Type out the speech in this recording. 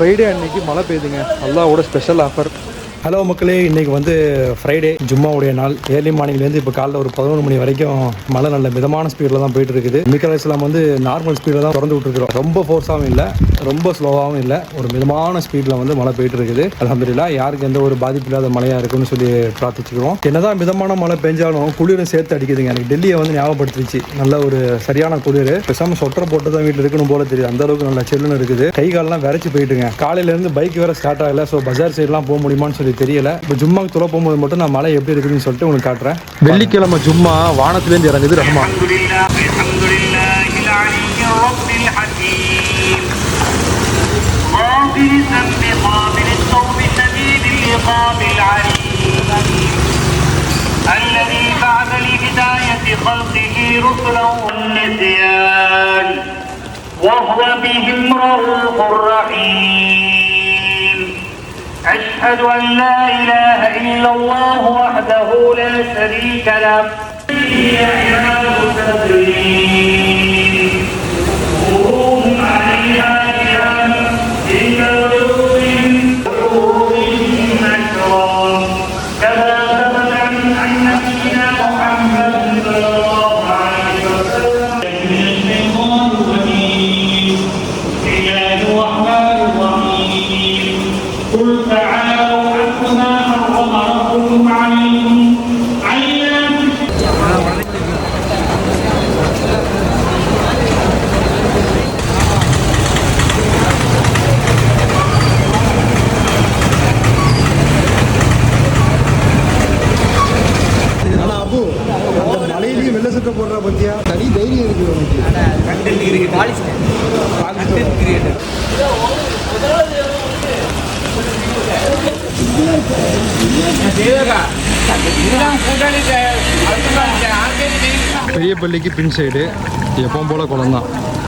Friday அன்னைக்கு மழை பெய்யுதுங்க. அல்லாவோட ஸ்பெஷல் ஆஃபர் ஹலோ மக்களே. இன்னைக்கு வந்து ஃப்ரைடே ஜும்மாவுடைய நாள். ஏர்லி மார்னிங்லேருந்து இப்போ காலைல ஒரு பதினொன்று மணி வரைக்கும் மழை நல்ல மிதமான ஸ்பீடில் தான் போயிட்டு இருக்குது. மிக்கல் இஸ்லாம் வந்து நார்மல் ஸ்பீடில் தான் திறந்து விட்டுருக்குறோம். ரொம்ப ஃபோர்ஸாகவும் இல்லை ரொம்ப ஸ்லோவாகவும் இல்லை. ஒரு மிதமான ஸ்பீடில் வந்து மழை போயிட்டு இருக்குது. அலமதுல்லா யாருக்கு எந்த ஒரு பாதிப்பு இல்லாத மழையாக இருக்குன்னு சொல்லி பிரார்த்திச்சுக்கிறோம். என்னதான் மிதமான மழை பெஞ்சாலும் குளிரும் சேர்த்து அடிக்குதுங்க. எனக்கு டெல்லியை வந்து ஞாபகப்படுத்திச்சு நல்ல ஒரு சரியான குளிர். பேசாமல் சொட்டர் போட்டு தான் வீட்டில் இருக்கணும் போல தெரியுது. அந்த அளவுக்கு நல்ல சில்லுன்னு இருக்குது. கை காலெல்லாம் விரைச்சி போயிட்டுங்க. காலையிலேருந்து பைக் வேற ஸ்டார்ட் ஆகல. ஸோ பஜார் சைட்லாம் போக முடியுமான்னு சொல்லி தெரியல இப்போ ஜும்மாக்கு துறை போகும்போது மட்டும் நான் மழை எப்படி இருக்குதுன்னு சொல்லிட்டு உங்களுக்கு காட்டுறேன் வெள்ளிக்கிழமை ஜும்மா வானத்திலேருந்து இறங்குது ரஹ்மான் الحمد لله الحمد لله العلي الرب الحكيم غافر الذنب قابل التوب شديد العقاب العليم الذي بعث لهداية خلقه رسلا والنسيان وهو بهم رؤوف رحيم أشهد أن لا إله إلا الله وحده لا شريك له. قل تعالوا أتل ما حرم ربكم عليكم ألا تشركوا ஆனா அப்பு அந்த மலையிலையும் வெள்ள சட்டை போடுறா பத்தியா தனி தைரியம் இருக்குது உனக்கு பெரிய பள்ளிக்கு பின் சைடு எப்பவும் போல குளம் தான்